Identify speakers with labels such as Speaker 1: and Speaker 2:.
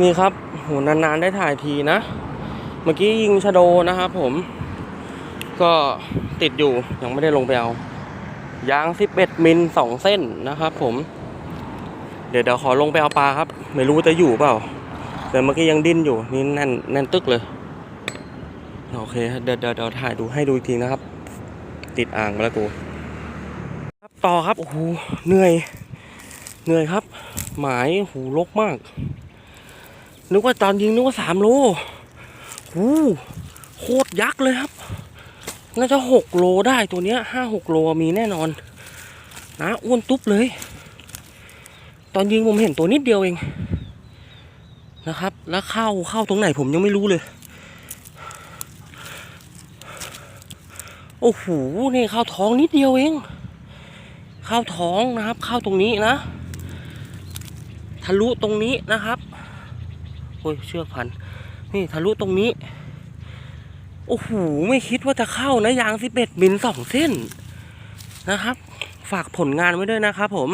Speaker 1: นี่ครับโหนานๆได้ถ่ายทีนะ เมื่อกี้ยิงชะโดนะครับผม ก็ติดอยู่ยังไม่ได้ลงไปเอา ยาง 11 มิล2เส้นนะครับผม เดี๋ยวเดี๋ยวขอลงไปเอาปลาครับ ไม่รู้จะอยู่เปล่า แต่เมื่อกี้ยังดิ้นอยู่นี่แน่นแน่นตึกเลย โอเคเดี๋ยวเดี๋ยวเดี๋ยวถ่ายดูให้ดูอีกทีนะครับ ติดอ่างมาแล้วกูครับต่อครับโอ้โหเหนื่อย เหนื่อยครับ หมายโอ้โหลกมาก นึกว่าตอนยิงนึกว่าสามโลโอ้โหโคตรยักษ์เลยครับ น่าจะหกโลได้ตัวเนี้ยห้าหกโลมีแน่นอน นะอ้วนตุ๊บเลย ตอนยิงผมเห็นตัวนิดเดียวเอง นะครับ แล้วเข้าเข้าตรงไหนผมยังไม่รู้เลย โอ้โหนี่เข้าท้องนิดเดียวเอง เข้าท้องนะครับ เข้าตรงนี้นะ ทะลุตรงนี้นะครับ อ้ยเชือกพัน นี่ทะลุตรงนี้ โอ้โห ไม่คิดว่าจะเข้านะยางสิบเอ็ดมิลสองเส้นนะครับ ฝากผลงานไว้ด้วยนะครับผม